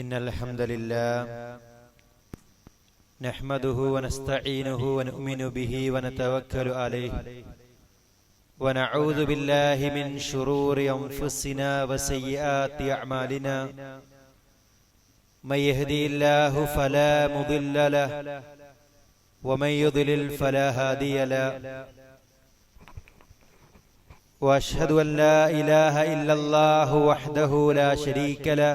إن الحمد لله نحمده ونستعينه ونؤمن به ونتوكل عليه ونعوذ بالله من شرور أنفسنا وسيئات أعمالنا من يهدي الله فلا مضل له ومن يضلل فلا هادي له وأشهد أن لا إله إلا الله وحده لا شريك له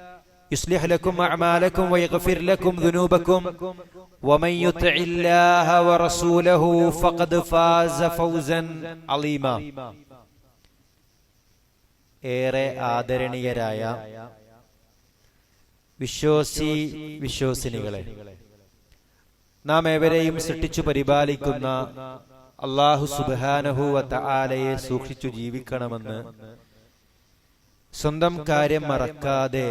يصلح لكم أعمالكم ويغفر لكم ذنوبكم ومن يطع الله ورسوله فقد فاز فوزا عظيما ഏറെ ആദരണീയരായ വിശ്വാസി വിശ്വാസിനികളെ നാം ഏവരെയും സൃഷ്ടിച്ചു പരിപാലിക്കുന്ന അള്ളാഹു സുബാനഹുവത്ത ആലയെ സൂക്ഷിച്ചു ജീവിക്കണമെന്ന് സ്വന്തം കാര്യം മറക്കാതെ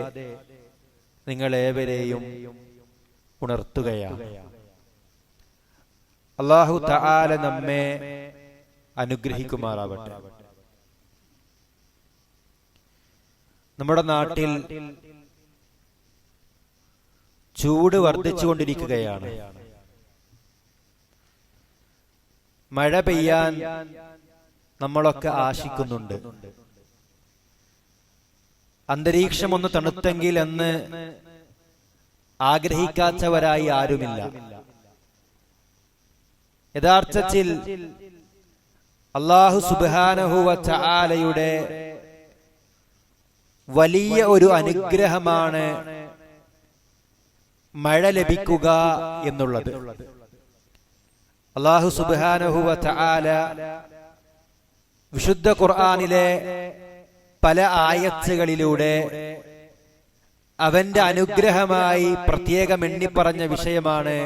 നിങ്ങൾ ഏവരെയും ഉണർത്തുകയാണ് അള്ളാഹു തആല നമ്മെ അനുഗ്രഹിക്കുമാറാവട്ടെ. നമ്മുടെ നാട്ടിൽ ചൂട് വർദ്ധിച്ചുകൊണ്ടിരിക്കുകയാണ്. മഴ പെയ്യാൻ നമ്മളൊക്കെ ആശിക്കുന്നുണ്ട്. അന്തരീക്ഷം ഒന്ന് തണുത്തെങ്കിൽ എന്ന് ആഗ്രഹിക്കാത്തവരായി ആരുമില്ല. യഥാർത്ഥത്തിൽ അള്ളാഹു സുബാനഹുവ ചാലയുടെ വലിയ ഒരു അനുഗ്രഹമാണ് മഴ ലഭിക്കുക എന്നുള്ളത്. അള്ളാഹു സുബാനഹുവ വിശുദ്ധ ഖുർആാനിലെ പല ആയത്തുകളിലൂടെ അവന്റെ അനുഗ്രഹമായി പ്രത്യേകം എണ്ണിപ്പറഞ്ഞ വിഷയമാണ്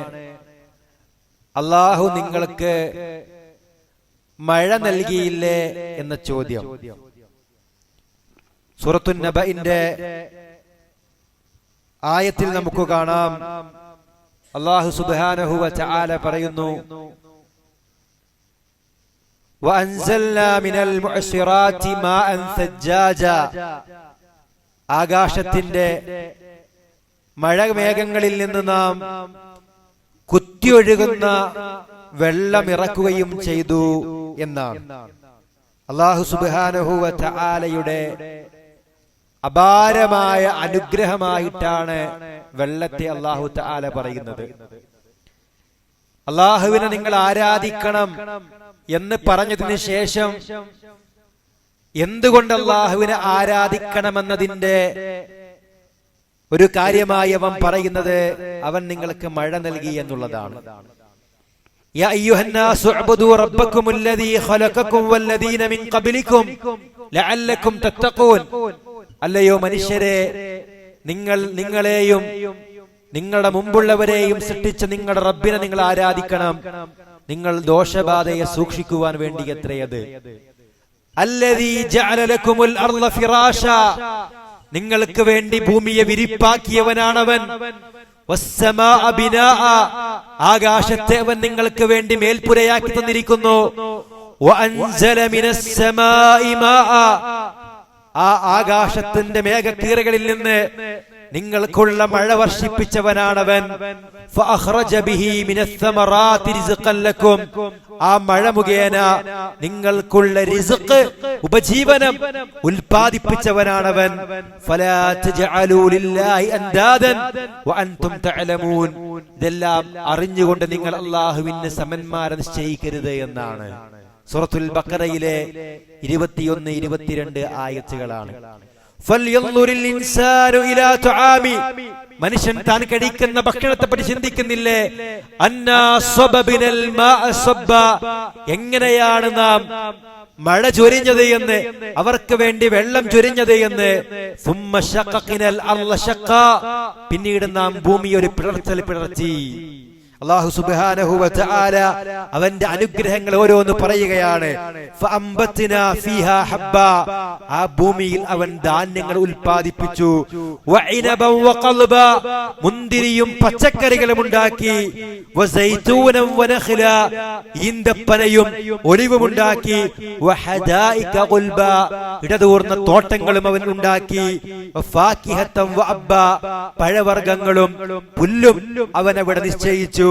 അള്ളാഹു നിങ്ങൾക്ക് മഴ നൽകിയില്ലേ എന്ന ചോദ്യം. സുറത്തു നബഇന്റെ ആയത്തിൽ നമുക്ക് കാണാം. അള്ളാഹു സുബാനഹുവ ചാല പറയുന്നു ആകാശത്തിന്റെ മഴമേഘങ്ങളിൽ നിന്ന് നാം കുത്തിയൊഴുകുന്ന വെള്ളമിറക്കുകയും ചെയ്തു എന്നാണ്. അള്ളാഹു സുബാനഹുവ അപാരമായ അനുഗ്രഹമായിട്ടാണ് വെള്ളത്തെ അള്ളാഹു ആല പറയുന്നത്. അള്ളാഹുവിനെ നിങ്ങൾ ആരാധിക്കണം. എന്ന് പറഞ്ഞതിന് ശേഷം എന്തുകൊണ്ട് അള്ളാഹുവിനെ ആരാധിക്കണമെന്നതിന്റെ ഒരു കാര്യമായി അവൻ പറയുന്നത് അവൻ നിങ്ങൾക്ക് മഴ നൽകി എന്നുള്ളതാണ്. അല്ലയോ മനുഷ്യരെ നിങ്ങൾ നിങ്ങളെയും നിങ്ങളുടെ മുമ്പുള്ളവരെയും സൃഷ്ടിച്ച നിങ്ങളുടെ റബ്ബിനെ നിങ്ങൾ ആരാധിക്കണം. നിങ്ങൾ ദോഷബാധയെ സൂക്ഷിക്കുവാൻ വേണ്ടി എത്രയത് നിങ്ങൾക്ക് വേണ്ടി ഭൂമിയെ വിരിപ്പാക്കിയവനാണവൻ. ആകാശത്തെ അവൻ നിങ്ങൾക്ക് വേണ്ടി മേൽപ്പുരയാക്കി തന്നിരിക്കുന്നു. ആ ആകാശത്തിന്റെ മേഘക്കീറകളിൽ നിന്ന് നിങ്ങൾക്കുള്ള മഴ വർഷിപ്പിച്ചവനാണവൻ. ആ മഴ മുഖേന നിങ്ങൾക്കുള്ള റിസ്ഖ് ഉപജീവനം ഉൽപാദിപ്പിച്ചവനാണവൻ. ഇതെല്ലാം അറിഞ്ഞുകൊണ്ട് നിങ്ങൾ അള്ളാഹുവിന് സമന്മാരെ നിശ്ചയിക്കരുത് എന്നാണ്. സൂറത്തുൽ ബക്കറയിലെ ഇരുപത്തിയൊന്ന് ഇരുപത്തിരണ്ട് ആയത്തുകളാണ്. മനുഷ്യൻ താൻ കഴിക്കുന്ന ഭക്ഷണത്തെ പറ്റി ചിന്തിക്കുന്നില്ലേ എങ്ങനെയാണ് നാം മഴ ചൊരിഞ്ഞത് എന്ന്? അവർക്ക് വേണ്ടി വെള്ളം ചൊരിഞ്ഞത് എന്ന്. പിന്നീട് നാം ഭൂമി ഒരു പിളർച്ചൽ പിളർത്തി അള്ളാഹു സുബ്ഹാനഹു വ അവന്റെ അനുഗ്രഹങ്ങൾ ഓരോന്ന് പറയുകയാണ്. ആ ഭൂമിയിൽ അവൻ ധാന്യങ്ങൾ ഉൽപ്പാദിപ്പിച്ചു. മുന്തിരിയും പച്ചക്കറികളും ഉണ്ടാക്കി. ഈന്തപ്പനയും ഒളിവുമുണ്ടാക്കി ഇടതൂർന്ന തോട്ടങ്ങളും അവൻ ഉണ്ടാക്കി പഴവർഗങ്ങളും പുല്ലും അവൻ അവിടെ നിശ്ചയിച്ചു.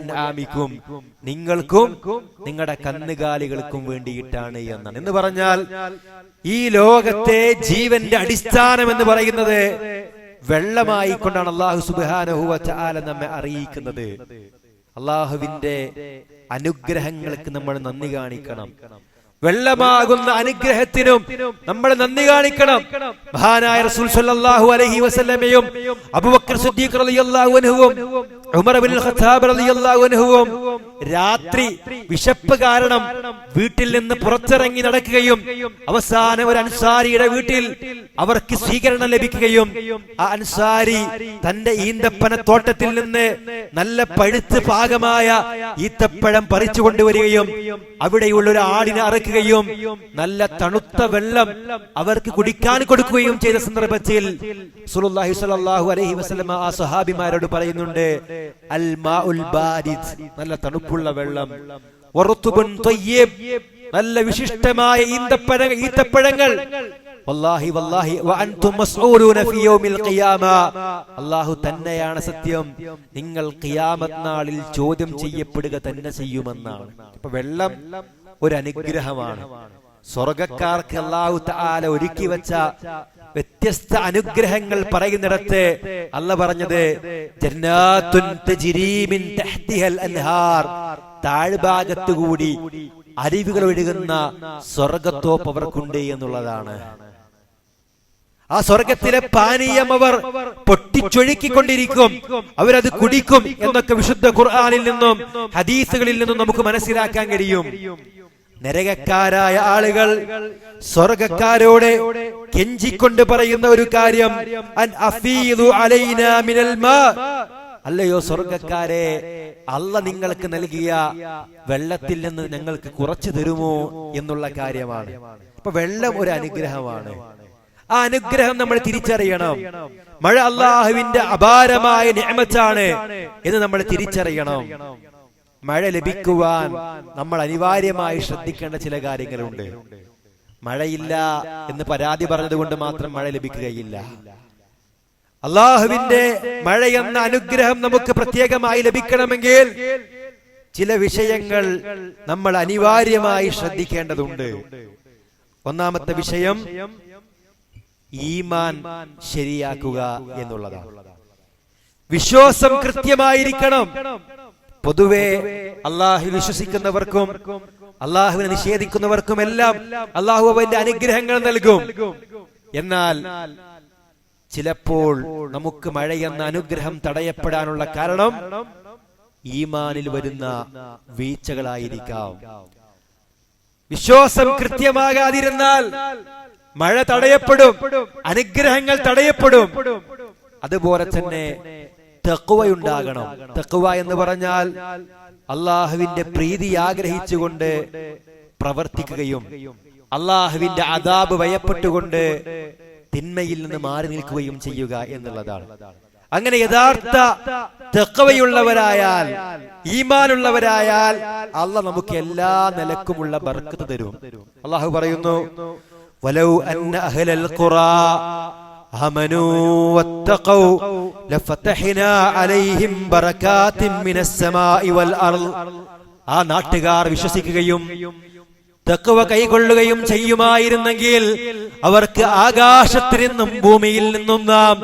അൻആമിക്കും നിങ്ങൾക്കും നിങ്ങളുടെ കന്നുകാലികൾക്കും വേണ്ടിയിട്ടാണ് എന്നാണ്. എന്ന് പറഞ്ഞാൽ ഈ ലോകത്തെ ജീവന്റെ അടിസ്ഥാനം എന്ന് പറയുന്നത് വെള്ളമായി കൊണ്ടാണ് അള്ളാഹു സുബാനഹു ചാല നമ്മെ അറിയിക്കുന്നത്. അള്ളാഹുവിന്റെ അനുഗ്രഹങ്ങൾക്ക് നമ്മൾ നന്ദി കാണിക്കണം. വെള്ളമാകുന്ന അനുഗ്രഹത്തിനും നമ്മൾ നന്ദി കാണിക്കണം. മഹാനായ റസൂൽ സല്ലല്ലാഹു അലൈഹി വസല്ലമയും അബൂബക്കർ സിദ്ദീഖ് റളിയല്ലാഹു അൻഹുവും ഉമർ ഇബ്നുൽ ഖത്താബ് റളിയല്ലാഹു അൻഹുവും രാത്രി വിശപ്പ് കാരണം വീട്ടിൽ നിന്ന് പുറത്തിറങ്ങി നടക്കുകയും അവസാനം ഒരു അൻസാരിയുടെ വീട്ടിൽ അവർക്ക് സ്വീകരണം ലഭിക്കുകയും ആ അൻസാരി തന്റെ ഈന്തപ്പന തോട്ടത്തിൽ നിന്ന് നല്ല പഴുത്ത് പാകമായ ഈത്തപ്പഴം പറിച്ചു കൊണ്ടുവരികയും അവിടെയുള്ള ഒരു ആടിനെ അറക്കുകയും നല്ല തണുത്ത വെള്ളം അവർക്ക് കുടിക്കാൻ കൊടുക്കുകയും ചെയ്ത സന്ദർഭത്തിൽ സുലുല്ലാഹി സ്വല്ലല്ലാഹു അലൈഹി വസല്ലമ ആ സഹാബിമാരോട് പറയുന്നുണ്ട് അൽ മാഉൽ നല്ല തണുപ്പുള്ള ത്വയ്യിബ് നല്ല വിശിഷ്ടമായ ഈന്തപ്പഴ ഈത്തപ്പഴങ്ങൾ. വല്ലാഹി വല്ലാഹി വഅൻതും മസ്ഊലൂന ഫീ യൗമിൽ ഖിയാമ. അല്ലാഹു തന്നെയാണ് സത്യം. നിങ്ങൾ ഖിയാമത്ത് നാളിൽ ചോദ്യം ചെയ്യപ്പെടുക തന്നെ ചെയ്യുമെന്നാണ്. അപ്പോൾ വെള്ളം ഒരു അനുഗ്രഹമാണ്. സ്വർഗക്കാർക്ക് അല്ലാഹു തആല ഒരുക്കി വെച്ച വ്യത്യസ്ത അനുഗ്രഹങ്ങൾ പറയുന്നിടത്ത് അല്ല പറഞ്ഞത് താഴ്ഭാഗത്ത് കൂടി അരിവുകൾ ഒഴുകുന്ന സ്വർഗത്തോപ്പ് അവർക്കുണ്ട് എന്നുള്ളതാണ്. ആ സ്വർഗത്തിലെ പാനീയം അവർ പൊട്ടിച്ചൊഴുക്കിക്കൊണ്ടിരിക്കും. അവരത് കുടിക്കും എന്നൊക്കെ വിശുദ്ധ ഖുർആാനിൽ നിന്നും ഹദീസുകളിൽ നിന്നും നമുക്ക് മനസ്സിലാക്കാൻ കഴിയും. നരകക്കാരായ ആളുകൾ സ്വർഗക്കാരോട് കെഞ്ചിക്കൊണ്ട് പറയുന്ന ഒരു കാര്യം അല്ലയോ സ്വർഗക്കാരെ അല്ല നിങ്ങൾക്ക് നൽകിയ വെള്ളത്തിൽ നിന്ന് ഞങ്ങൾക്ക് കുറച്ചു തരുമോ എന്നുള്ള കാര്യമാണ്. അപ്പൊ വെള്ളം ഒരു അനുഗ്രഹമാണ്. ആ അനുഗ്രഹം നമ്മൾ തിരിച്ചറിയണം. മഴ അള്ളാഹുവിന്റെ അപാരമായ നിയമത്താണ് എന്ന് നമ്മൾ തിരിച്ചറിയണം. മഴ ലഭിക്കുവാൻ നമ്മൾ അനിവാര്യമായി ശ്രദ്ധിക്കേണ്ട ചില കാര്യങ്ങളുണ്ട്. മഴയില്ല എന്ന് പരാതി പറഞ്ഞതുകൊണ്ട് മാത്രം മഴ ലഭിക്കുകയില്ല. അള്ളാഹുവിന്റെ മഴ എന്ന അനുഗ്രഹം നമുക്ക് പ്രത്യേകമായി ലഭിക്കണമെങ്കിൽ ചില വിഷയങ്ങൾ നമ്മൾ അനിവാര്യമായി ശ്രദ്ധിക്കേണ്ടതുണ്ട്. ഒന്നാമത്തെ വിഷയം ഈമാൻ ശരിയാക്കുക എന്നുള്ളതാണ്. വിശ്വാസം കൃത്യമായിരിക്കണം. പൊതുവെ അള്ളാഹു വിശ്വസിക്കുന്നവർക്കും അള്ളാഹുവിനെ നിഷേധിക്കുന്നവർക്കും എല്ലാം അള്ളാഹു അവന്റെ അനുഗ്രഹങ്ങൾ നൽകും. എന്നാൽ ചിലപ്പോൾ നമുക്ക് മഴ എന്ന അനുഗ്രഹം തടയപ്പെടാനുള്ള കാരണം ഈമാനിൽ വരുന്ന വീഴ്ചകളായിരിക്കാം. വിശ്വാസം കൃത്യമാകാതിരുന്നാൽ മഴ തടയപ്പെടും അനുഗ്രഹങ്ങൾ തടയപ്പെടും. അതുപോലെ തന്നെ തെക്കുവയുണ്ടാകണം തെക്കുവ എന്ന് പറഞ്ഞാൽ അള്ളാഹുവിന്റെ പ്രീതി ആഗ്രഹിച്ചുകൊണ്ട് പ്രവർത്തിക്കുകയും അള്ളാഹുവിന്റെ അതാബ് ഭയപ്പെട്ടുകൊണ്ട് തിന്മയിൽ നിന്ന് മാറി നിൽക്കുകയും ചെയ്യുക എന്നുള്ളതാണ്. അങ്ങനെ യഥാർത്ഥ തെക്കവയുള്ളവരായാൽ ഈമാനുള്ളവരായാൽ അല്ല നമുക്ക് എല്ലാ നിലക്കുമുള്ള ബർക്കത്ത് തരും. അള്ളാഹു പറയുന്നു വലൗ അന്ന അഹ്ലൽ ഖുറാ آمنوا واتقوا لفتحنا عليهم بركات من السماء والأرض ആ നാട്ടുകാർ വിശ്വസിക്കുകയും തക്കവ കൈകൊള്ളുകയും ചെയ്യുമായിരുന്നെങ്കിൽ അവർക്ക് ആകാശത്തിൽ നിന്നും ഭൂമിയിൽ നിന്നും നാം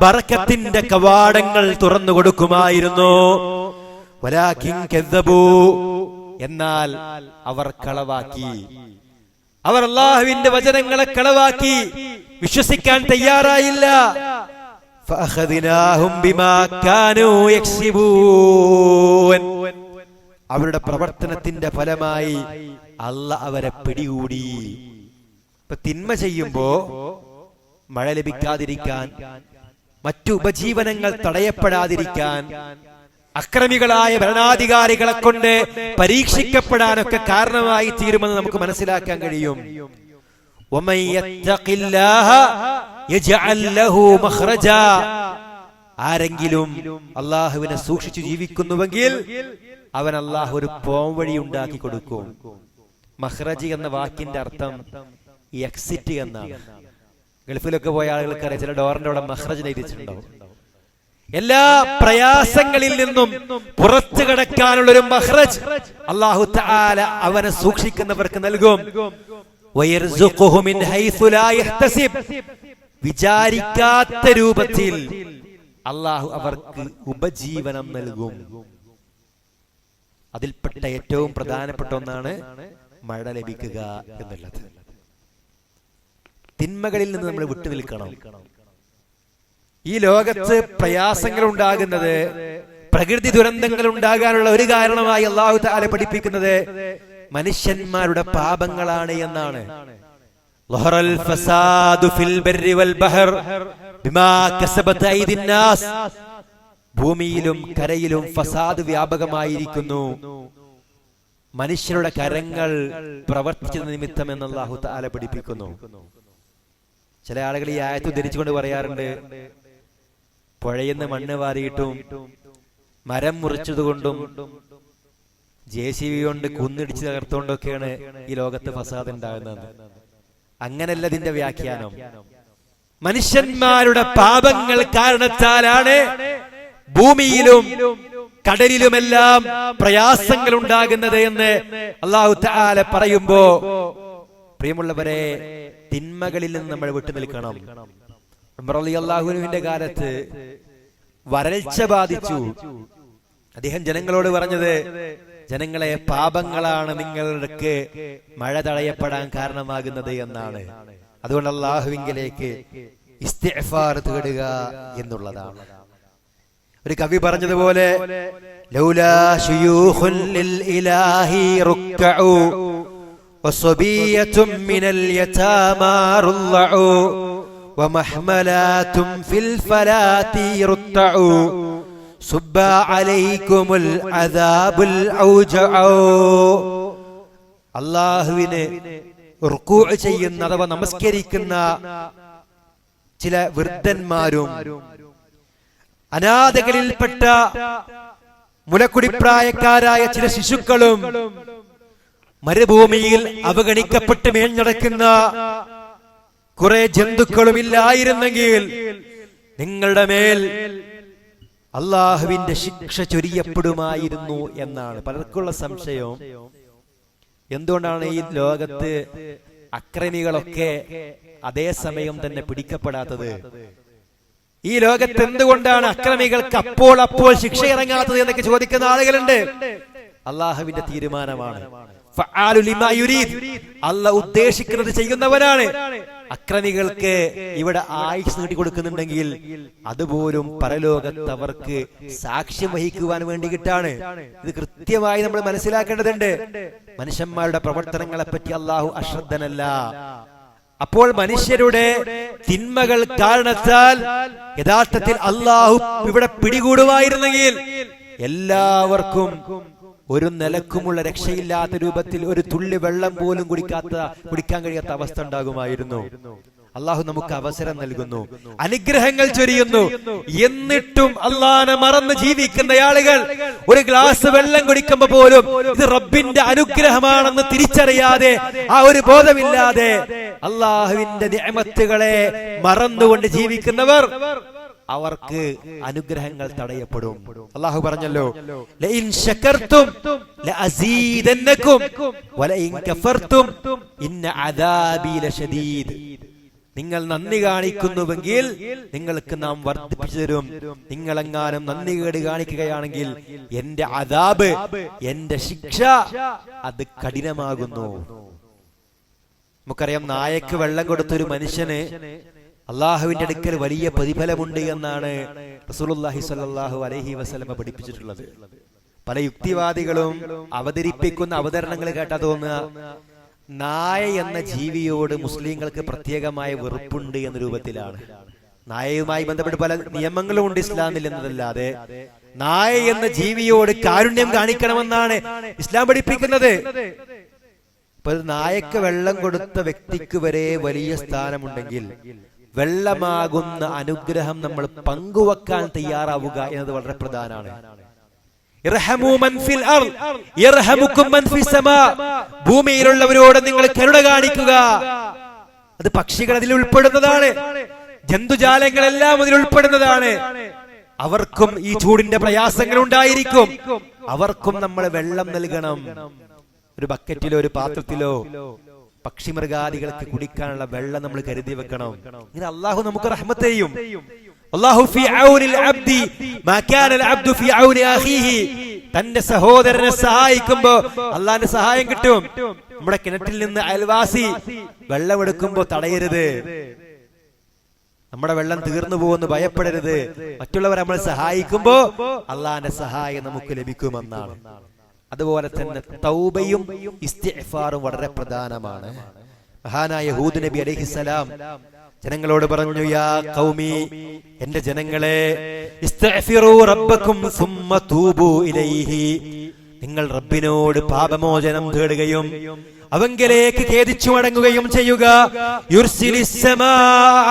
ബറക്കത്തിന്റെ കവാടങ്ങൾ തുറന്നു കൊടുക്കുമായിരുന്നു വലാകിൻ കദ്ദബൂ. എന്നാൽ അവർ കളവാക്കി അവർ അള്ളാഹുവിന്റെ വചനങ്ങളെ കളവാക്കി. വിശ്വസിക്കാൻ തയ്യാറായില്ല. അവരുടെ പ്രവർത്തനത്തിന്റെ ഫലമായി അല്ല അവരെ പിടികൂടി. ഇപ്പൊ തിന്മ ചെയ്യുമ്പോ മഴ ലഭിക്കാതിരിക്കാൻ മറ്റു ഉപജീവനങ്ങൾ തടയപ്പെടാതിരിക്കാൻ അക്രമികളായ ഭരണാധികാരികളെ കൊണ്ട് പരീക്ഷിക്കപ്പെടാനൊക്കെ കാരണമായി തീരുമെന്ന് നമുക്ക് മനസ്സിലാക്കാൻ കഴിയും. ആരെങ്കിലും അള്ളാഹുവിനെ സൂക്ഷിച്ചു ജീവിക്കുന്നുവെങ്കിൽ അവൻ അള്ളാഹു ഒരു പോംവഴി ഉണ്ടാക്കി കൊടുക്കും. മഹ്റജി എന്ന വാക്കിന്റെ അർത്ഥം എക്സിറ്റ് എന്നാണ്. ഗൾഫിലൊക്കെ പോയ ആളുകൾക്ക് അറിയാം ചില ഡോറിന്റെ അവിടെ മഹ്റജ് എഴുതിയിട്ടുണ്ടാവും എല്ലാ പ്രയാസങ്ങളിൽ നിന്നും പുറത്തു കിടക്കാനുള്ള ഒരു മഹ്റജ് അള്ളാഹു അവനെ സൂക്ഷിക്കുന്നവർക്ക് നൽകും. വിചാരിക്കാത്ത രൂപത്തിൽ അള്ളാഹു അവർക്ക് ഉപജീവനം നൽകും. അതിൽപ്പെട്ട ഏറ്റവും പ്രധാനപ്പെട്ട ഒന്നാണ് മഴ ലഭിക്കുക എന്നുള്ളത്. തിന്മകളിൽ നിന്ന് നമ്മൾ വിട്ടു നിൽക്കണം ഈ ലോകത്ത് പ്രയാസങ്ങൾ ഉണ്ടാകുന്നത് പ്രകൃതി ദുരന്തങ്ങൾ ഉണ്ടാകാനുള്ള ഒരു കാരണമായി അള്ളാഹു താല പഠിപ്പിക്കുന്നത് മനുഷ്യന്മാരുടെ പാപങ്ങളാണ് എന്നാണ്. ഭൂമിയിലും കരയിലും ഫസാദ് വ്യാപകമായിരിക്കുന്നു. മനുഷ്യരുടെ കരങ്ങൾ പ്രവർത്തിച്ചത് നിമിത്തം എന്ന് അള്ളാഹു താല പഠിപ്പിക്കുന്നു. ചില ആളുകൾ ഈ ആയത്ത് ധരിച്ചുകൊണ്ട് പറയാറുണ്ട് പുഴയെന്ന് മണ്ണ് വാരിയിട്ടും മരം മുറിച്ചതുകൊണ്ടും ജെ സി ബി കൊണ്ട് കുന്നിടിച്ച് തകർത്തുകൊണ്ടൊക്കെയാണ് ഈ ലോകത്ത് ഫസാദ് ഉണ്ടാകുന്നത്. അങ്ങനല്ല ഇതിന്റെ വ്യാഖ്യാനം. മനുഷ്യന്മാരുടെ പാപങ്ങൾ കാരണത്താലാണ് ഭൂമിയിലും കടലിലുമെല്ലാം പ്രയാസങ്ങൾ ഉണ്ടാകുന്നത് എന്ന് അള്ളാഹു പറയുമ്പോ പ്രിയമുള്ളവരെ തിന്മകളിൽ നിന്ന് നമ്മൾ വിട്ടു നിൽക്കണം അള്ളാഹുവിന്റെ കാലത്ത് വരൾച്ച ബാധിച്ചു. അദ്ദേഹം ജനങ്ങളോട് പറഞ്ഞത് ജനങ്ങളെ പാപങ്ങളാണ് നിങ്ങൾക്ക് മഴ തടയപ്പെടാൻ കാരണമാകുന്നത് എന്നാണ്. അതുകൊണ്ട് അള്ളാഹുവിങ്കിലേക്ക് ഇസ്തിഗ്ഫാർ തേടുക എന്നുള്ളതാണ്. ഒരു കവി പറഞ്ഞതുപോലെ ലൗലാ ശുയൂഖുൻ ലിൽ ഇലാഹി റുക്കഉ وصبية من اليتامى رضعوا ومحملات في الفلاة رتعوا صب عليكم العذاب الأوجع അള്ളാഹുവിന് റുക്കൂ ചെയ്യുന്ന അഥവാ നമസ്കരിക്കുന്ന ചില വൃദ്ധന്മാരും അനാഥകളിൽപ്പെട്ട മുലക്കുടിപ്രായക്കാരായ ചില ശിശുക്കളും മരുഭൂമിയിൽ അവഗണിക്കപ്പെട്ട് മേഞ്ഞടക്കുന്ന കുറെ ജന്തുക്കളും ഇല്ലായിരുന്നെങ്കിൽ നിങ്ങളുടെ മേൽ അള്ളാഹുവിന്റെ ശിക്ഷ ചൊരിയപ്പെടുമായിരുന്നു എന്നാണ്. പലർക്കുള്ള സംശയം. എന്തുകൊണ്ടാണ് ഈ ലോകത്ത് അക്രമികളൊക്കെ അതേസമയം തന്നെ പിടിക്കപ്പെടാത്തത്? ഈ ലോകത്ത് എന്തുകൊണ്ടാണ് അക്രമികൾക്ക് അപ്പോൾ അപ്പോൾ ശിക്ഷ ഇറങ്ങാത്തത് എന്നൊക്കെ ചോദിക്കുന്ന ആളുകളുണ്ട്. അള്ളാഹുവിന്റെ തീരുമാനമാണ്. അല്ല ഉദ്ദേശിക്കുന്നത് ചെയ്യുന്നവനാണ് അക്രമികൾക്ക് ഇവിടെ ആയുസ് നീട്ടി കൊടുക്കുന്നുണ്ടെങ്കിൽ അതുപോലും പരലോകത്ത് അവർക്ക് സാക്ഷ്യം വഹിക്കുവാൻ വേണ്ടിയിട്ടാണ്. ഇത് കൃത്യമായി നമ്മൾ മനസ്സിലാക്കേണ്ടതുണ്ട്. മനുഷ്യന്മാരുടെ പ്രവർത്തനങ്ങളെ പറ്റി അള്ളാഹു അശ്രദ്ധനല്ല. അപ്പോൾ മനുഷ്യരുടെ തിന്മകൾ കാരണത്താൽ യഥാർത്ഥത്തിൽ അള്ളാഹു ഇവിടെ പിടികൂടുമായിരുന്നെങ്കിൽ എല്ലാവർക്കും ഒരു നിലക്കുമുള്ള രക്ഷയില്ലാത്ത രൂപത്തിൽ ഒരു തുള്ളി വെള്ളം പോലും കുടിക്കാത്ത കുടിക്കാൻ കഴിയാത്ത അവസ്ഥ ഉണ്ടാകുമായിരുന്നു. അള്ളാഹു നമുക്ക് അവസരം നൽകുന്നു. അനുഗ്രഹങ്ങൾ ചൊരിയുന്നു. എന്നിട്ടും അള്ളാഹനെ മറന്ന് ജീവിക്കുന്ന ആളുകൾ ഒരു ഗ്ലാസ് വെള്ളം കുടിക്കുമ്പോ പോലും ഇത് റബ്ബിന്റെ അനുഗ്രഹമാണെന്ന് തിരിച്ചറിയാതെ ആ ഒരു ബോധമില്ലാതെ അള്ളാഹുവിന്റെ നിയമത്തുകളെ മറന്നുകൊണ്ട് ജീവിക്കുന്നവർ അവർക്ക് അനുഗ്രഹങ്ങൾ തടയപ്പെടും. അള്ളാഹു പറഞ്ഞല്ലോ നിങ്ങൾ നന്ദി കാണിക്കുന്നുവെങ്കിൽ നിങ്ങൾക്ക് നാം വർദ്ധിപ്പിച്ചു തരും. നിങ്ങളെങ്ങാനും നന്ദി കേട് കാണിക്കുകയാണെങ്കിൽ എന്റെ അതാബ് എന്റെ ശിക്ഷ അത് കഠിനമാകുന്നു. നമുക്കറിയാം നായക്ക് വെള്ളം കൊടുത്തൊരു മനുഷ്യന് അള്ളാഹുവിന്റെ അടുക്കൽ വലിയ പ്രതിഫലമുണ്ട് എന്നാണ് റസൂലുള്ളാഹി സ്വല്ലല്ലാഹു അലൈഹി വസല്ലമ പഠിപ്പിച്ചിട്ടുള്ളത്. പല യുക്തിവാദികളും അവതരിപ്പിക്കുന്ന അവതരണങ്ങൾ കേട്ടാ തോന്നുക നായ എന്ന ജീവിയോട് മുസ്ലിങ്ങൾക്ക് പ്രത്യേകമായ വെറുപ്പുണ്ട് എന്ന രൂപത്തിലാണ്. നായയുമായി ബന്ധപ്പെട്ട് പല നിയമങ്ങളും ഉണ്ട് ഇസ്ലാമിൽ എന്നതല്ലാതെ. നായ എന്ന ജീവിയോട് കാരുണ്യം കാണിക്കണമെന്നാണ് ഇസ്ലാം പഠിപ്പിക്കുന്നത്. ഇപ്പൊ നായക്ക് വെള്ളം കൊടുത്ത വ്യക്തിക്ക് വരെ വലിയ സ്ഥാനമുണ്ടെങ്കിൽ വെള്ളമാകുന്ന അനുഗ്രഹം നമ്മൾ പങ്കുവെക്കാൻ തയ്യാറാവുക എന്നത് വളരെ പ്രധാനമാണ്. ഭൂമിയിലുള്ളവരോട് നിങ്ങൾ കരുണ കാണിക്കുക. അത് പക്ഷികൾ അതിൽ ഉൾപ്പെടുന്നതാണ്. ജന്തുജാലങ്ങളെല്ലാം അതിൽ ഉൾപ്പെടുന്നതാണ്. അവർക്കും ഈ ചൂടിന്റെ പ്രയാസങ്ങൾ ഉണ്ടായിരിക്കും. അവർക്കും നമ്മൾ വെള്ളം നൽകണം. ഒരു ബക്കറ്റിലോ ഒരു പാത്രത്തിലോ പക്ഷിമൃഗാദികൾക്ക് കുടിക്കാനുള്ള വെള്ളം നമ്മൾ കരുതി വെക്കണം. ഇങ്ങനെ അള്ളാഹു നമുക്ക് റഹ്മത്ത് ചെയ്യും. അള്ളാഹു തന്റെ സഹോദരനെ സഹായിക്കുമ്പോ അള്ളാന്റെ സഹായം കിട്ടും. നമ്മുടെ കിണറ്റിൽ നിന്ന് അയൽവാസി വെള്ളമെടുക്കുമ്പോ തടയരുത്. നമ്മുടെ വെള്ളം തീർന്നു പോകുന്നു ഭയപ്പെടരുത്. മറ്റുള്ളവരെ നമ്മൾ സഹായിക്കുമ്പോ അള്ളാന്റെ സഹായം നമുക്ക് ലഭിക്കുമെന്നാണ്. അതുപോലെ തന്നെ തൗബയും ഇസ്തിഫാറും വളരെ പ്രധാനമാണ്. മഹാനായ ഹൂദ് നബി അലഹിസലാം ജനങ്ങളോട് പറഞ്ഞു യാ കൗമി എന്റെ ജനങ്ങളെ ഇസ്തഗ്ഫിറൂ റബ്ബക്കും സുമ്മ തൂബൂ ഇലൈഹി. നിങ്ങൾ റബ്ബിനോട് പാപമോചനം തേടുകയും അവങ്കലേക്ക് ഖേദിച്ചു മടങ്ങുകയും ചെയ്യുക. യുർസിലിസ്സമാ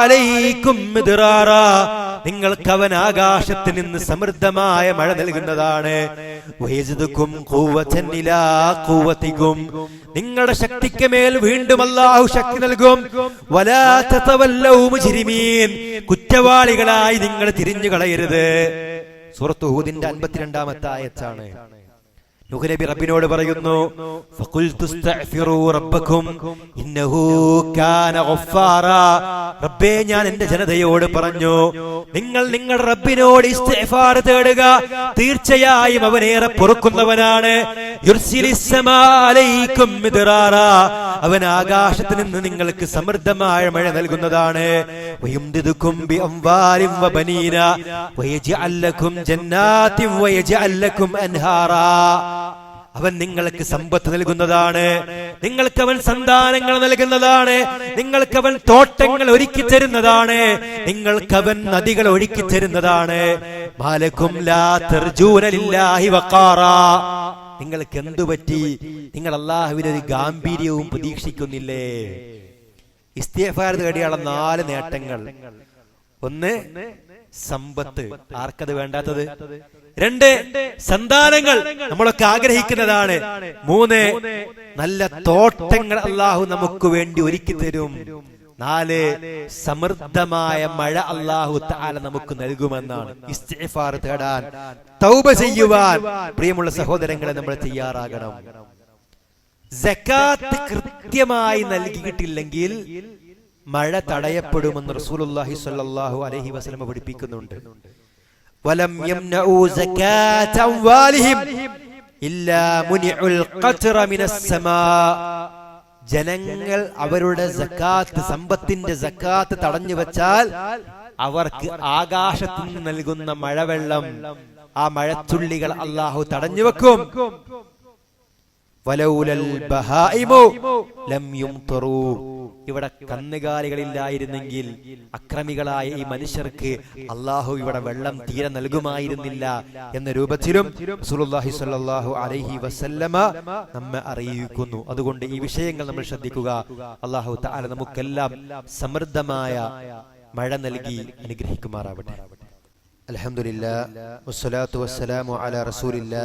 അലൈക്കും മിദ്റാറാ. നിങ്ങൾക്ക് അവൻ ആകാശത്തിൽ നിന്ന് സമൃദ്ധമായ മഴ നൽകുന്നതാണ്. നിങ്ങളുടെ ശക്തിക്ക് മേൽ വീണ്ടും അല്ലാഹു ശക്തി നൽകും. കുറ്റവാളികളായി നിങ്ങൾ തിരിഞ്ഞു കളയരുത് സൂറത്ത് ഹൂദിന്റെ അൻപത്തിരണ്ടാമത്തെ ആയത്താണ്. നൂഹ് നബി റബ്ബിനോട് പറയുന്നു റബ്ബേ ഞാൻ എന്റെ ജനതയോട് പറഞ്ഞു നിങ്ങൾ നിങ്ങളുടെ റബ്ബിനോട് തേടുക. തീർച്ചയായും അവനേറെ പൊറുക്കുന്നവനാണ്. അവൻ ആകാശത്ത് നിന്ന് നിങ്ങൾക്ക് സമൃദ്ധമായ മഴ നൽകുന്നതാണ്. അൻഹാറാ. അവൻ നിങ്ങൾക്ക് സമ്പത്ത് നൽകുന്നതാണ്. നിങ്ങൾക്ക് അവൻ സന്താനങ്ങൾ നൽകുന്നതാണ്. നിങ്ങൾക്ക് അവൻ തോട്ടങ്ങൾ ഒരുക്കി തരുന്നതാണ്. നിങ്ങൾക്ക് അവൻ നദികൾ ഒഴുക്കി തരുന്നതാണ്. നിങ്ങൾക്ക് എന്തു പറ്റി? നിങ്ങൾ അള്ളാഹുവിന് ഒരു ഗാംഭീര്യവും പ്രതീക്ഷിക്കുന്നില്ലേ? ഇസ്തീഫാരത് തേടിയുള്ള നാല് നേട്ടങ്ങൾ. ഒന്ന് സമ്പത്ത്. ആർക്കത് വേണ്ടാത്തത്? രണ്ട് സന്താനങ്ങൾ. നമ്മളൊക്കെ ആഗ്രഹിക്കുന്നതാണ്. മൂന്ന് നല്ല തോട്ടങ്ങൾ അള്ളാഹു നമുക്ക് വേണ്ടി ഒരുക്കി തരും. നാല് സമൃദ്ധമായ മഴ അള്ളാഹു താല നമുക്ക് നൽകുമെന്നാണ്. ഇസ്തിഫാർ തേടാൻ. തൗബ ചെയ്യുവാൻ. പ്രിയമുള്ള സഹോദരങ്ങളെ നമ്മൾ തയ്യാറാകണം. സക്കാത്ത് കൃത്യമായി നൽകിയിട്ടില്ലെങ്കിൽ മഴ തടയപ്പെടുമെന്ന് റസൂലുള്ളാഹി സ്വല്ലല്ലാഹു അലൈഹി വസല്ലം പഠിപ്പിക്കുന്നുണ്ട്. വലം യംനഉ സകാത വാലിഹിം ഇല്ലാ മുനിഉൽ ഖത്റ മിനസ് സമാ ജനങ്ങൾ അവരുടെ സക്കാത്ത് സമ്പത്തിന്റെ സക്കാത്ത് തടഞ്ഞു വെച്ചാൽ അവർക്ക് ആകാശത്തു നിന്ന് നൽകുന്ന മഴവെള്ളം ആ മഴത്തുള്ളികൾ അള്ളാഹു തടഞ്ഞു വെക്കും. ഇവിടെ കന്നുകാലികളില്ലായിരുന്നെങ്കിൽ അക്രമികളായ ഈ മനുഷ്യർക്ക് അള്ളാഹു ഇവിടെ വെള്ളം തീരെ നൽകുമായിരുന്നില്ല എന്ന രൂപത്തിലും അലൈഹി വസല്ലമ നമ്മെ അറിയിക്കുന്നു. അതുകൊണ്ട് ഈ വിഷയങ്ങൾ നമ്മൾ ശ്രദ്ധിക്കുക. അള്ളാഹു തആല നമുക്കെല്ലാം സമൃദ്ധമായ മഴ നൽകി അനുഗ്രഹിക്കുമാറാവട്ടെ. അൽഹംദുലില്ലാ വസ്സലാത്തു വസ്സലാമു അലാ റസൂലില്ലാ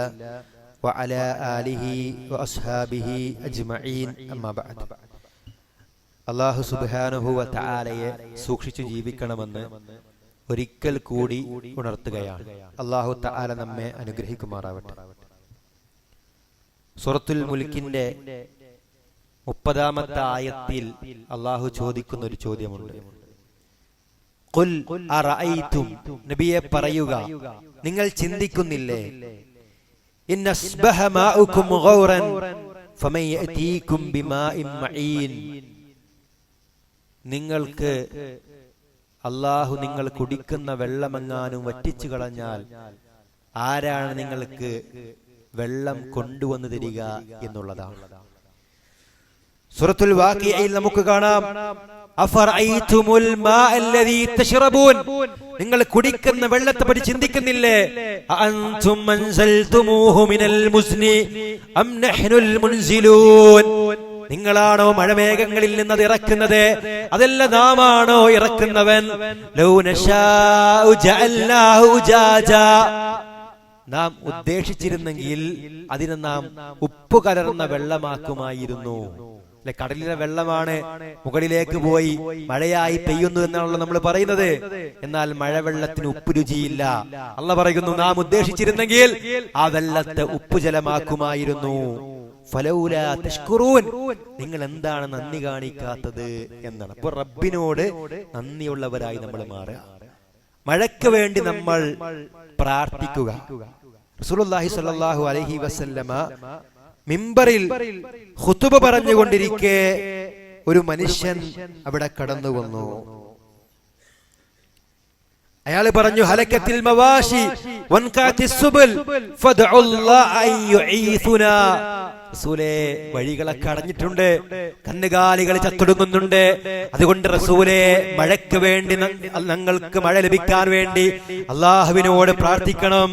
وعلى آله وأصحابه أجمعين أما بعد അള്ളാഹു സുബാനുഹു വതആലയെ സൂക്ഷിച്ചു ജീവിക്കണമെന്ന് ഒരിക്കൽ കൂടി ഉണർത്തുകയാണ് അള്ളാഹു തആല നമ്മെ അനുഗ്രഹിക്കുമാറാവട്ടെ സൂറത്തുൽ മുൽക്കിന്റെ മുപ്പതാമത്തെ ആയത്തിൽ അള്ളാഹു ചോദിക്കുന്ന ഒരു ചോദ്യമുണ്ട് ഖുൽ അറഅയ്തും നബിയെ പറയുക നിങ്ങൾ ചിന്തിക്കുന്നില്ലേ ഇന്ന അസ്ബഹ ماؤكم ഗൗറൻ ഫമൻ യഅതീകും ബിമാഇൻ മഈൻ നിങ്ങൾക്ക് അള്ളാഹു നിങ്ങൾ കുടിക്കുന്ന വെള്ളമെങ്ങാനും വറ്റിച്ചു കളഞ്ഞാൽ ആരാണ് നിങ്ങൾക്ക് വെള്ളം കൊണ്ടുവന്നു തരിക എന്നുള്ളതാണ്. സുറത്തുൽ വാക്കിയയിൽ നമുക്ക് കാണാം. നിങ്ങൾ കുടിക്കുന്ന വെള്ളത്തെ പറ്റി ചിന്തിക്കുന്നില്ലേ? നിങ്ങളാണോ മഴമേഘങ്ങളിൽ നിന്ന് അത് ഇറക്കുന്നത്? അതല്ല നാമാണോ ഇറക്കുന്നവൻ? നാം ഉദ്ദേശിച്ചിരുന്നെങ്കിൽ അതിനെ നാം ഉപ്പ് കലർന്ന വെള്ളമാക്കുമായിരുന്നു. അല്ലെ കടലിലെ വെള്ളമാണ് മുകളിലേക്ക് പോയി മഴയായി പെയ്യുന്നു എന്നാണല്ലോ നമ്മൾ പറയുന്നത്. എന്നാൽ മഴവെള്ളത്തിന് ഉപ്പ് രുചിയില്ല. അല്ല പറയുന്നു നാം ഉദ്ദേശിച്ചിരുന്നെങ്കിൽ ആ വെള്ളത്തെ ഉപ്പ് ജലമാക്കുമായിരുന്നു. നിങ്ങൾ എന്താണ് നന്ദി കാണിക്കാത്തത് എന്നാണ്. അപ്പൊ റബ്ബിനോട് നന്ദിയുള്ളവരായി നമ്മൾ മാറുക. മഴയ്ക്ക് വേണ്ടി നമ്മൾ പ്രാർത്ഥിക്കുക. റസൂലുള്ളാഹി സ്വല്ലല്ലാഹു അലൈഹി വസല്ലമ മിമ്പറിൽ ഹുത്തുബ പറഞ്ഞുകൊണ്ടിരിക്കെ ഒരു മനുഷ്യൻ അവിടെ കടന്നു വന്നു. അയാൾ പറഞ്ഞു ഹലക്കത്തിൽ മവാഷി റസൂലേ വഴികളൊക്കെ അടഞ്ഞിട്ടുണ്ട് കന്നുകാലികൾ ചത്തൊടുങ്ങുന്നുണ്ട്. അതുകൊണ്ട് റസൂലെ മഴയ്ക്ക് വേണ്ടി ഞങ്ങൾക്ക് മഴ ലഭിക്കാൻ വേണ്ടി അള്ളാഹുവിനോട് പ്രാർത്ഥിക്കണം.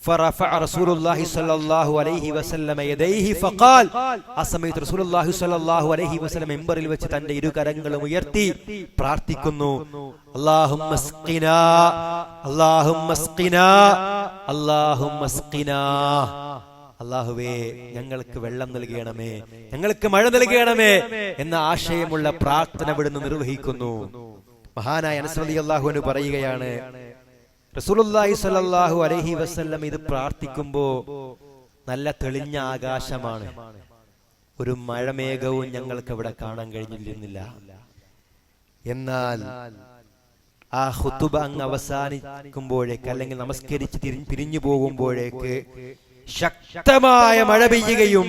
فرفع رسول الله صلى الله عليه وسلم يديه فقال ആ സമയത്ത് റസൂലുള്ളാഹി സ്വല്ലല്ലാഹു അലൈഹി വസല്ലം മെമ്പറിൽ വെച്ച് തന്റെ ഇരു കരങ്ങളും ഉയർത്തി പ്രാർത്ഥിക്കുന്നു അല്ലാഹുമ്മ സ്ഖിനാ അല്ലാഹുമ്മ സ്ഖിനാ അല്ലാഹുമ്മ സ്ഖിനാ അള്ളാഹുവേ ഞങ്ങൾക്ക് വെള്ളം നൽകണമേ ഞങ്ങൾക്ക് മഴ നൽകണമേ എന്ന ആശയമുള്ള പ്രാർത്ഥന ഇവിടുന്ന് നിർവഹിക്കുന്നു മഹാനായ അനസ്രലി അള്ളാഹുവിന് പറയുകയാണ് റസൂലുള്ളാഹി സ്വല്ലല്ലാഹു അലൈഹി വസല്ലം ഇത് പ്രാർത്ഥിക്കുമ്പോ നല്ല തെളിഞ്ഞ ആകാശമാണ്. ഒരു മഴമേഘവും ഞങ്ങൾക്ക് ഇവിടെ കാണാൻ കഴിഞ്ഞിരുന്നില്ല. എന്നാൽ ആ ഹുത്തുബ അങ്ങ് അവസാനിക്കുമ്പോഴേക്ക് അല്ലെങ്കിൽ നമസ്കരിച്ച് പിരിഞ്ഞു പോകുമ്പോഴേക്ക് ശക്തമായ മഴ പെയ്യുകയും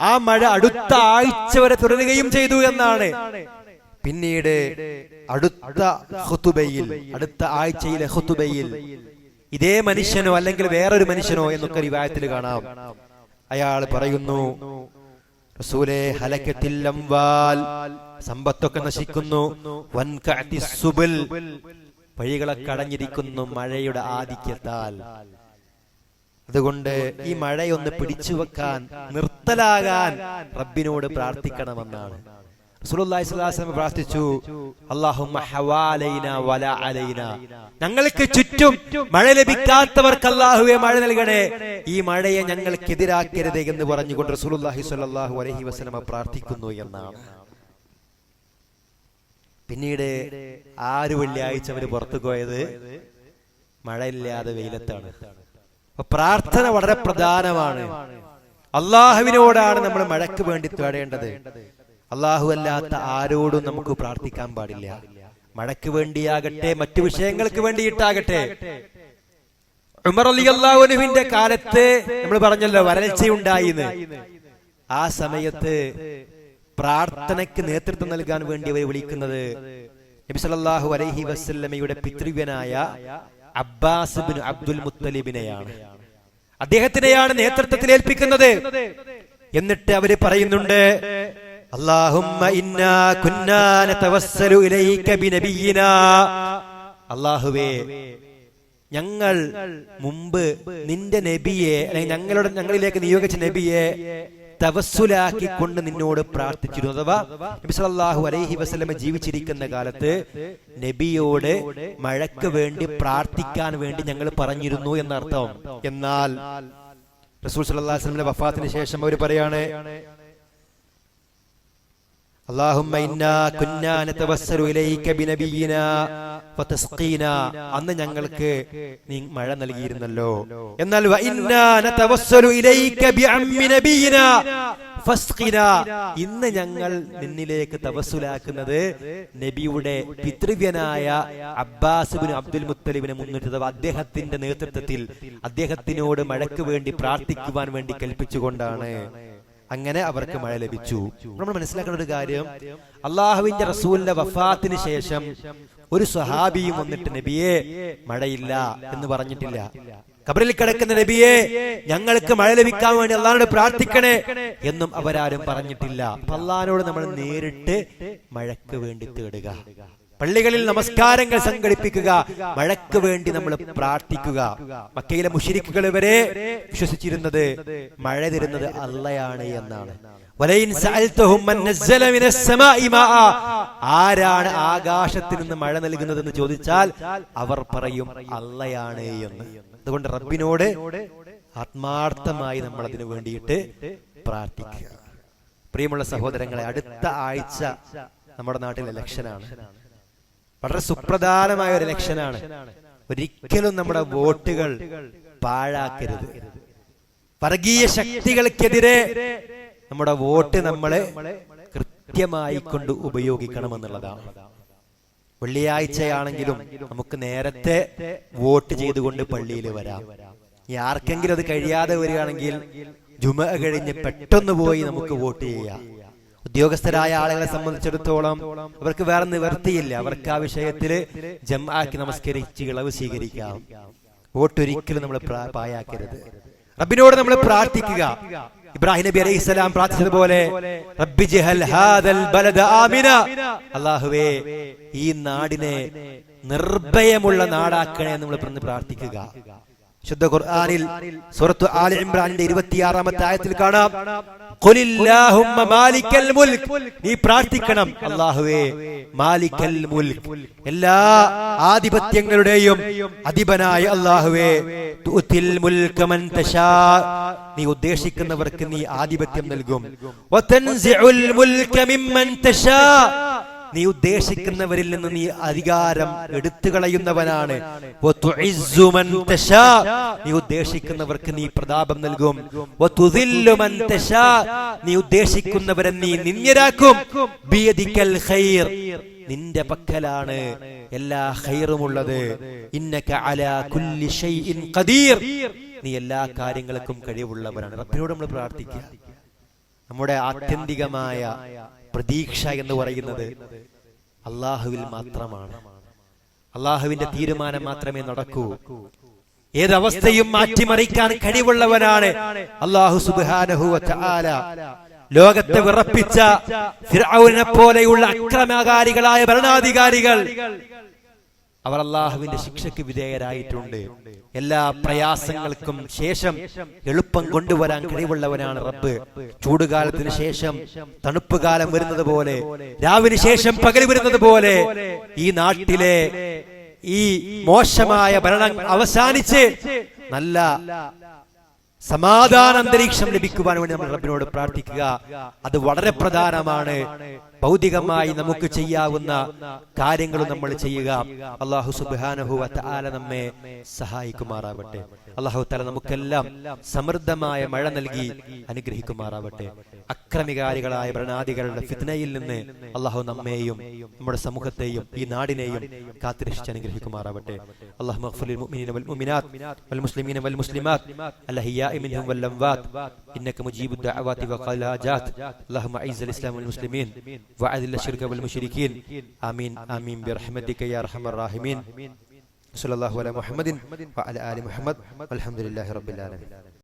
ആ മഴ അടുത്ത ആഴ്ച വരെ തുടരുകയും ചെയ്തു എന്നാണ് പിന്നീട് അടുത്ത ഹുത്തുബയിൽ അടുത്ത ആഴ്ചയിലെ ഹുത്തുബയിൽ ഇതേ മനുഷ്യനോ അല്ലെങ്കിൽ വേറൊരു മനുഷ്യനോ എന്നൊക്കെ റിവായത്തിൽ കാണാം. അയാൾ പറയുന്നു റസൂലെ ഹലക്കത്തിൽ അംവാൽ സമ്പത്തൊക്കെ നശിക്കുന്നു. വൻകഅതി സുബൽ വഴികളെ കടഞ്ഞിരിക്കുന്നു മഴയുടെ ആധിക്യത്താൽ. അതുകൊണ്ട് ഈ മഴയൊന്ന് പിടിച്ചു വെക്കാൻ നിർത്തലാകാൻ റബ്ബിനോട് പ്രാർത്ഥിക്കണമെന്നാണ്. റസൂലുള്ളാഹി അലൈഹി വസല്ലം പ്രാർത്ഥിച്ചു അല്ലാഹുമ്മ വല ഞങ്ങൾക്ക് ചുറ്റും മഴ ലഭിക്കാത്തവർക്ക് അല്ലാഹുവേ മഴ നൽകണേ. ഈ മഴയെ ഞങ്ങൾക്കെതിരാക്കരുത് എന്ന് പറഞ്ഞുകൊണ്ട് റസൂലുള്ളാഹി സ്വല്ലല്ലാഹു അലൈഹി വസല്ലം പ്രാർത്ഥിക്കുന്നു എന്നാണ്. പിന്നീട് ആറ് വെള്ളിയാഴ്ച അവർ പുറത്തു പോയത് മഴയില്ലാതെ വെയിലത്താണ്. പ്രാർത്ഥന വളരെ പ്രധാനമാണ്. അള്ളാഹുവിനോടാണ് നമ്മൾ മഴയ്ക്ക് വേണ്ടി തേടേണ്ടത് അള്ളാഹു അല്ലാത്ത ആരോടും നമുക്ക് പ്രാർത്ഥിക്കാൻ പാടില്ല. മഴയ്ക്ക് വേണ്ടിയാകട്ടെ മറ്റു വിഷയങ്ങൾക്ക് വേണ്ടിയിട്ടാകട്ടെ. ഉമർ അലി അള്ളാഹുനുവിന്റെ കാലത്ത് നമ്മൾ പറഞ്ഞല്ലോ വരൾച്ചയുണ്ടായിന്ന്. ആ സമയത്ത് പ്രാർത്ഥനയ്ക്ക് നേതൃത്വം നൽകാൻ വേണ്ടി അവർ വിളിക്കുന്നത് നബി സല്ലല്ലാഹു അലൈഹി വസല്ലമയുടെ പിതൃവ്യനായ അബ്ബാസ് ബിൻ അബ്ദുൽ മുത്തലിബിനെയാണ്. അദ്ദേഹത്തിനെയാണ് നേതൃത്വത്തിൽ ഏൽപ്പിക്കുന്നത്. എന്നിട്ട് അവർ പറയുന്നുണ്ട് അല്ലാഹുമ്മ ഇന്നാ കുന്നാ നതവസ്സലു ഇലൈക ബിനബിയിനാ. അല്ലാഹുവേ ഞങ്ങൾ മുമ്പ് നിന്റെ നബിയെ അല്ലെങ്കിൽ ഞങ്ങളുടെ ഞങ്ങളിലേക്ക് നിയോഗിച്ച നബിയെ തവസ്സുലാക്കി കൊണ്ട് നിന്നോട് പ്രാർത്ഥിച്ചിരുന്നു. അഥവാ നബി സല്ലല്ലാഹു അലൈഹി വസല്ലമ ജീവിച്ചിരിക്കുന്ന കാലത്ത് നബിയോട് മഴയ്ക്ക് വേണ്ടി പ്രാർത്ഥിക്കാൻ വേണ്ടി ഞങ്ങൾ പറഞ്ഞിരുന്നു എന്നർത്ഥം. എന്നാൽ റസൂൽ സല്ലല്ലാഹു അലൈഹി വസല്ലമയുടെ വഫാത്തിന് ശേഷം അവർ പറയാണ് اللهم إنا كنا نتوسل إليك بنبينا فتسقينا അന്ന് ഞങ്ങൾക്ക് നീ മഴ നൽകിയിരുന്നല്ലോ എന്നാൽ وإنا نتوسل إليك بعم نبينا فاسقنا ഇന്ന് ഞങ്ങൾ നിന്നിലേക്ക് തവസ്സുലാക്കുന്നത് നബിയുടെ പിതൃവ്യനായ അബ്ബാസ് ബിൻ അബ്ദുൽ മുത്തലിബിനെ മുന്നിട്ട് അഥവാ അദ്ദേഹത്തിന്റെ നേതൃത്വത്തിൽ അദ്ദേഹത്തിനോട് മഴയ്ക്ക് വേണ്ടി പ്രാർത്ഥിക്കുവാൻ വേണ്ടി കൽപ്പിച്ചുകൊണ്ടാണ് അങ്ങനെ അവർക്ക് മഴ ലഭിച്ചു. നമ്മൾ മനസ്സിലാക്കേണ്ട ഒരു കാര്യം അള്ളാഹുവിന്റെ റസൂലിന്റെ വഫാത്തിന് ശേഷം ഒരു സ്വഹാബിയും വന്നിട്ട് നബിയെ മഴയില്ല എന്ന് പറഞ്ഞിട്ടില്ല. കബറിൽ കിടക്കുന്ന നബിയെ ഞങ്ങൾക്ക് മഴ ലഭിക്കാൻ വേണ്ടി അള്ളാഹിനോട് പ്രാർത്ഥിക്കണേ എന്നും അവരാരും പറഞ്ഞിട്ടില്ല. അള്ളാഹിനോട് നമ്മൾ നേരിട്ട് മഴയ്ക്ക് വേണ്ടി തേടുക പള്ളികളിൽ നമസ്കാരങ്ങൾ സംഘടിപ്പിക്കുക മഴയ്ക്ക് വേണ്ടി നമ്മൾ പ്രാർത്ഥിക്കുക. മക്കയിലെ മുഷിരിക്കുകൾ വരെ വിശ്വസിച്ചിരുന്നത് മഴ തരുന്നത് അള്ളയാണ് എന്നാണ്. ആരാണ് ആകാശത്തിൽ നിന്ന് മഴ നൽകുന്നതെന്ന് ചോദിച്ചാൽ അവർ പറയും അള്ളയാണ് എന്ന്. അതുകൊണ്ട് റബ്ബിനോട് ആത്മാർത്ഥമായി നമ്മൾ അതിനു വേണ്ടിയിട്ട് പ്രാർത്ഥിക്കുക. പ്രിയമുള്ള സഹോദരങ്ങളെ അടുത്ത ആഴ്ച നമ്മുടെ നാട്ടിൽ ഇലക്ഷനാണ്. വളരെ സുപ്രധാനമായ ഒരു ഇലക്ഷനാണ് ഒരിക്കലും നമ്മുടെ വോട്ടുകൾ പാഴാക്കരുത്. വർഗീയ ശക്തികൾക്കെതിരെ നമ്മുടെ വോട്ട് നമ്മളെ കൃത്യമായി കൊണ്ട് ഉപയോഗിക്കണം എന്നുള്ളതാണ് വെള്ളിയാഴ്ചയാണെങ്കിലും നമുക്ക് നേരത്തെ വോട്ട് ചെയ്തുകൊണ്ട് പള്ളിയിൽ വരാം. ആർക്കെങ്കിലും അത് കഴിയാതെ വരികയാണെങ്കിൽ ജുമ കഴിഞ്ഞ് പെട്ടെന്ന് പോയി നമുക്ക് വോട്ട് ചെയ്യാം. ഉദ്യോഗസ്ഥരായ ആളുകളെ സംബന്ധിച്ചിടത്തോളം അവർക്ക് വേറെ നിവർത്തിയില്ല അവർക്ക് ആ വിഷയത്തിൽ ജമാക്കി നമസ്കരിച്ച് ഇളവ് സ്വീകരിക്കാം. വോട്ടൊരിക്കലും നമ്മൾ പായാക്കരുത് റബ്ബിനോട് നമ്മൾ പ്രാർത്ഥിക്കുക. ഇബ്രാഹിം നബി അലൈഹി സ്വലാം പ്രാർത്ഥിച്ചതുപോലെ റബ്ബി ജഹൽ ഹാദൽ ബലദ ആമിന. അല്ലാഹുവേ ഈ നാടിനെ നിർഭയമുള്ള നാടാക്കണേ നമ്മൾ പറഞ്ഞ് പ്രാർത്ഥിക്കുക. ശുദ്ധ ഖുർആനിൽ സൂറത്ത് ആൽ ഇമ്രാനിന്റെ ഇരുപത്തിയാറാമത്തെ ആയത്തിൽ കാണാം. മാലിക്കൽ മുൽക്ക് നീ പ്രാർത്ഥിക്കണം. അല്ലാഹുവേ മാലിക്കൽ മുൽക്ക് എല്ലാ ആധിപത്യങ്ങളുടെയും അധിപനായ അല്ലാഹുവേ തുതിൽ മുൽക മൻ തശാ. നീ ഉദ്ദേശിക്കുന്നവർക്ക് നീ ആധിപത്യം നൽകും. വതൻസിഉൽ മുൽക മിമ്മൻ തശാ. നീ ഉദ്ദേശിക്കുന്നവരിൽ നിന്ന് നീ അധികാരം എടുത്തു കളയുന്നവനാണ്. നീ ഉദ്ദേശിക്കുന്നവർക്ക് നീ പ്രതാപം നൽകും. നീ ഉദ്ദേശിക്കുന്നവരെ നീ ഖൈർ. നിന്റെ പക്കലാണ് എല്ലാ ഹൈറുമുള്ളത് ഇന്നക കുല്ലി ഷൈഇൻ ഖദീർ. നീ എല്ലാ കാര്യങ്ങൾക്കും കഴിവുള്ളവരാണ്. റബ്ബിനോട് നമ്മൾ പ്രാർത്ഥിക്കുക. നമ്മുടെ ആത്യന്തികമായ പ്രതീക്ഷ എന്ന് പറയുന്നത് അള്ളാഹുവിൽ മാത്രമാണ്. അള്ളാഹുവിന്റെ തീരുമാനം മാത്രമേ നടക്കൂ. ഏതവസ്ഥയും മാറ്റിമറിക്കാൻ കഴിവുള്ളവനാണ് അള്ളാഹു സുബാനഹു ലോകത്തെ വിറപ്പിച്ച പോലെയുള്ള അക്രമകാരികളായ ഭരണാധികാരികൾ അവർ അള്ളാഹുവിന്റെ ശിക്ഷയ്ക്ക് വിധേയരായിട്ടുണ്ട്. എല്ലാ പ്രയാസങ്ങൾക്കും ശേഷം എളുപ്പം കൊണ്ടുവരാൻ കഴിവുള്ളവനാണ് റബ്ബ്. ചൂടുകാലത്തിന് ശേഷം തണുപ്പ് കാലം വരുന്നത് പോലെ രാവിന് ശേഷം പകൽ വരുന്നത് പോലെ ഈ നാട്ടിലെ ഈ മോശമായ ഭരണം അവസാനിച്ച് നല്ല സമാധാന അന്തരീക്ഷം ലഭിക്കുവാൻ വേണ്ടി നമ്മൾ റബ്ബിനോട് പ്രാർത്ഥിക്കുക. അത് വളരെ പ്രധാനമാണ്. ഭൗതികമായി നമുക്ക് ചെയ്യാവുന്ന കാര്യങ്ങൾ നമ്മൾ ചെയ്യുക. അള്ളാഹു സുബാനഹു ആല നമ്മെ സഹായിക്കുമാറാവട്ടെ. അള്ളാഹു തല നമുക്കെല്ലാം സമൃദ്ധമായ മഴ നൽകി അനുഗ്രഹിക്കുമാറാവട്ടെ അക്രമികാരികളായ ഭരണാധികളുടെ ഫിത്നയിൽ നിന്ന് അള്ളാഹു നമ്മെയും നമ്മുടെ സമൂഹത്തെയും ഈ നാടിനെയും കാത്തിരക്ഷിച്ച് അനുഗ്രഹിക്കുമാറാവട്ടെ അള്ളാഹു മഗ്ഫിറിൽ മുഅ്മിനീന വൽ മുഅ്മിനാത്ത് വൽ മുസ്ലിമീന വൽ മുസ്ലിമാത്ത് അൽഹയ്യാഇ മിൻഹും വൽ അംവാത്ത് إنك مجيب الدعوات وقال الحاجات اللهم أعز الإسلام والمسلمين وأذل الشرك والمشركين آمين آمين برحمتك يا أرحم الراحمين സല്ലല്ലാഹു അലൈഹി മുഹമ്മദിൻ വഅല ആലി മുഹമ്മദ് അൽഹംദുലില്ലാഹി റബ്ബിൽ ആലമീൻ